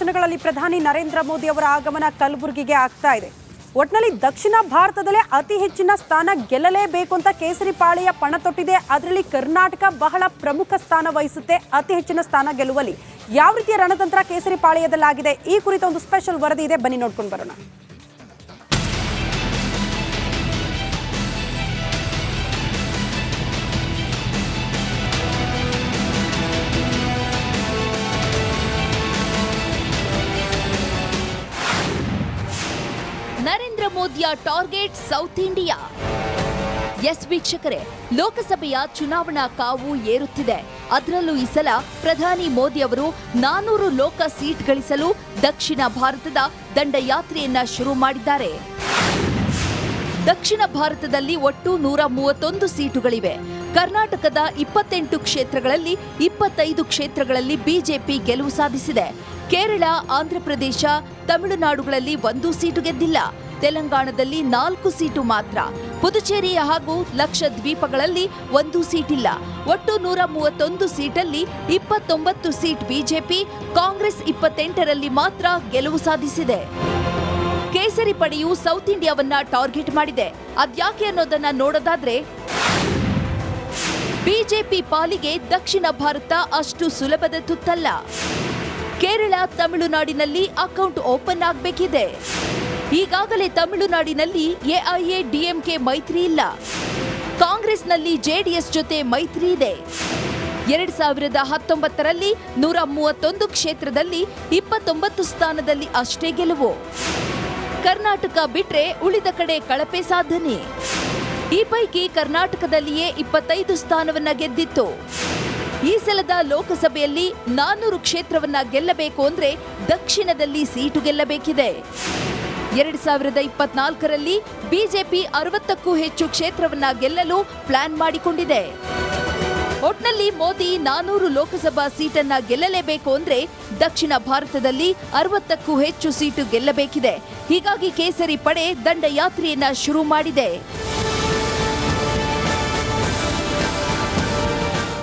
ಕ್ಷಣಗಳಲ್ಲಿ ಪ್ರಧಾನಿ ನರೇಂದ್ರ ಮೋದಿ ಅವರ ಆಗಮನ ಕಲಬುರಗಿಗೆ ಆಗ್ತಾ ಇದೆ. ಒಟ್ನಲ್ಲಿ ದಕ್ಷಿಣ ಭಾರತದಲ್ಲೇ ಅತಿ ಹೆಚ್ಚಿನ ಸ್ಥಾನ ಗೆಲ್ಲಲೇಬೇಕು ಅಂತ ಕೇಸರಿ ಪಾಳೆಯ ಪಣ ತೊಟ್ಟಿದೆ. ಅದರಲ್ಲಿ ಕರ್ನಾಟಕ ಬಹಳ ಪ್ರಮುಖ ಸ್ಥಾನ ವಹಿಸುತ್ತೆ. ಅತಿ ಹೆಚ್ಚಿನ ಸ್ಥಾನ ಗೆಲ್ಲುವಲ್ಲಿ ಯಾವ ರೀತಿಯ ರಣತಂತ್ರ ಕೇಸರಿ ಪಾಳೆಯದಲ್ಲಾಗಿದೆ? ಈ ಕುರಿತ ಒಂದು ಸ್ಪೆಷಲ್ ವರದಿ ಇದೆ. ಬನ್ನಿ ನೋಡ್ಕೊಂಡು ಬರೋಣ. ನರೇಂದ್ರ ಮೋದಿಯ ಟಾರ್ಗೆಟ್ ಸೌತ್ ಇಂಡಿಯಾ. ಎಸ್ ವೀಕ್ಷಕರೇ, ಲೋಕಸಭೆಯ ಚುನಾವಣಾ ಕಾವು ಏರುತ್ತಿದೆ. ಅದರಲ್ಲೂ ಈ ಸಲ ಪ್ರಧಾನಿ ಮೋದಿ ಅವರು ನಾನೂರು ಲೋಕ ಸೀಟ್ ಗಳಿಸಲು ದಕ್ಷಿಣ ಭಾರತದ ದಂಡಯಾತ್ರೆಯನ್ನ ಶುರು ಮಾಡಿದ್ದಾರೆ. ದಕ್ಷಿಣ ಭಾರತದಲ್ಲಿ ಒಟ್ಟು ನೂರ ಮೂವತ್ತೊಂದು ಸೀಟುಗಳಿವೆ. ಕರ್ನಾಟಕದ ಇಪ್ಪತ್ತೆಂಟು ಕ್ಷೇತ್ರಗಳಲ್ಲಿ ಇಪ್ಪತ್ತೈದು ಕ್ಷೇತ್ರಗಳಲ್ಲಿ ಬಿಜೆಪಿ ಗೆಲುವು ಸಾಧಿಸಿದೆ. ಕೇರಳ, ಆಂಧ್ರಪ್ರದೇಶ, ತಮಿಳುನಾಡುಗಳಲ್ಲಿ ಒಂದು ಸೀಟು ಗೆದ್ದಿಲ್ಲ. ತೆಲಂಗಾಣದಲ್ಲಿ ನಾಲ್ಕು ಸೀಟು ಮಾತ್ರ. ಪುದುಚೇರಿ ಹಾಗೂ ಲಕ್ಷದ್ವೀಪಗಳಲ್ಲಿ ಒಂದು ಸೀಟಿಲ್ಲ. ಒಟ್ಟು ನೂರ ಮೂವತ್ತೊಂದು ಸೀಟಲ್ಲಿ ಇಪ್ಪತ್ತೊಂಬತ್ತು ಸೀಟ್ ಬಿಜೆಪಿ, ಕಾಂಗ್ರೆಸ್ ಇಪ್ಪತ್ತೆಂಟರಲ್ಲಿ ಮಾತ್ರ ಗೆಲುವು ಸಾಧಿಸಿದೆ. ಕೇಸರಿ ಪಡೆಯು ಸೌತ್ ಇಂಡಿಯಾವನ್ನ ಟಾರ್ಗೆಟ್ ಮಾಡಿದೆ. ಅದ್ಯಾಕೆ ಅನ್ನೋದನ್ನ ನೋಡೋದಾದ್ರೆ, ಬಿಜೆಪಿ ಪಾಲಿಗೆ ದಕ್ಷಿಣ ಭಾರತ ಅಷ್ಟು ಸುಲಭದ ತುತ್ತಲ್ಲ. ಕೇರಳ, ತಮಿಳುನಾಡಿನಲ್ಲಿ ಅಕೌಂಟ್ ಓಪನ್ ಆಗಬೇಕಿದೆ. ಈಗಾಗಲೇ ತಮಿಳುನಾಡಿನಲ್ಲಿ ಎಐಎ, ಡಿಎಂಕೆ ಮೈತ್ರಿ ಇಲ್ಲ. ಕಾಂಗ್ರೆಸ್ನಲ್ಲಿ ಜೆಡಿಎಸ್ ಜೊತೆ ಮೈತ್ರಿ ಇದೆ. ಎರಡ್ ಸಾವಿರದ ಹತ್ತೊಂಬತ್ತರಲ್ಲಿ ನೂರ ಮೂವತ್ತೊಂದು ಕ್ಷೇತ್ರದಲ್ಲಿ ಇಪ್ಪತ್ತೊಂಬತ್ತು ಸ್ಥಾನದಲ್ಲಿ ಅಷ್ಟೇ ಗೆಲುವು. ಕರ್ನಾಟಕ ಬಿಟ್ರೆ ಉಳಿದ ಕಡೆ ಕಳಪೆ ಸಾಧನೆ. ಈ ಪೈಕಿ ಕರ್ನಾಟಕದಲ್ಲಿಯೇ ಇಪ್ಪತ್ತೈದು ಸ್ಥಾನವನ್ನ ಗೆದ್ದಿತ್ತು. ಈ ಸಲದ ಲೋಕಸಭೆಯಲ್ಲಿ ನಾನೂರು ಕ್ಷೇತ್ರವನ್ನ ಗೆಲ್ಲಬೇಕು ಅಂದ್ರೆ ದಕ್ಷಿಣದಲ್ಲಿ ಸೀಟು ಗೆಲ್ಲಬೇಕಿದೆ. ಎರಡ್ ಸಾವಿರದ ಇಪ್ಪತ್ನಾಲ್ಕರಲ್ಲಿ ಬಿಜೆಪಿ ಅರವತ್ತಕ್ಕೂ ಹೆಚ್ಚು ಕ್ಷೇತ್ರವನ್ನ ಗೆಲ್ಲಲು ಪ್ಲಾನ್ ಮಾಡಿಕೊಂಡಿದೆ. ಒಟ್ನಲ್ಲಿ ಮೋದಿ ನಾನೂರು ಲೋಕಸಭಾ ಸೀಟನ್ನ ಗೆಲ್ಲಲೇಬೇಕು ಅಂದ್ರೆ ದಕ್ಷಿಣ ಭಾರತದಲ್ಲಿ ಅರವತ್ತಕ್ಕೂ ಹೆಚ್ಚು ಸೀಟು ಗೆಲ್ಲಬೇಕಿದೆ. ಹೀಗಾಗಿ ಕೇಸರಿ ಪಡೆ ದಂಡಯಾತ್ರೆಯನ್ನ ಶುರು ಮಾಡಿದೆ.